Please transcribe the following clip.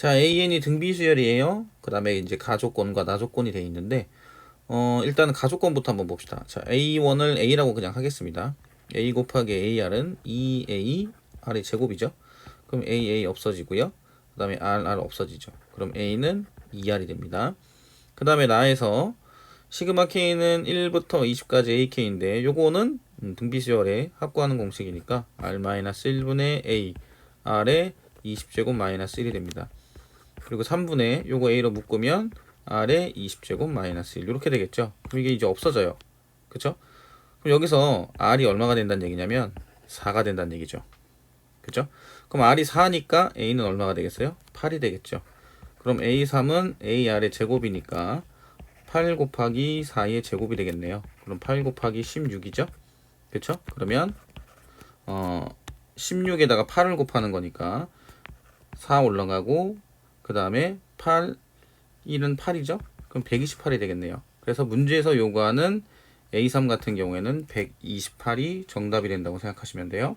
자, AN이 등비 수열이에요. 그 다음에 이제 가족권과 나족권이 되어 있는데, 어, 일단은 가족권부터 한번 봅시다. 자, A1을 A라고 그냥 하겠습니다. A 곱하기 AR은 2A, R의 제곱이죠. 그럼 AA 없어지고요. 그 다음에 RR 없어지죠. 그럼 A는 2R이 됩니다. 그 다음에 나에서 시그마 K는 1부터 20까지 AK인데 요거는 음, 등비수열에 합구하는 공식이니까 R-1분의 A R에 20제곱 마이너스 1이 됩니다. 그리고 3분의 요거 A로 묶으면 R에 20제곱 마이너스 1 이렇게 되겠죠. 그럼 이게 이제 없어져요. 그쵸? 그럼 여기서 R이 얼마가 된다는 얘기냐면 4가 된다는 얘기죠. 그죠? 그럼 R이 4니까 A는 얼마가 되겠어요? 8이 되겠죠. 그럼 A3은 AR의 제곱이니까 8 곱하기 4의 제곱이 되겠네요. 그럼 8 곱하기 16이죠? 그쵸? 그러면 어 16에다가 8을 곱하는 거니까 4 올라가고 그 다음에 8 1은 8이죠? 그럼 128이 되겠네요. 그래서 문제에서 요구하는 A3 같은 경우에는 128이 정답이 된다고 생각하시면 돼요.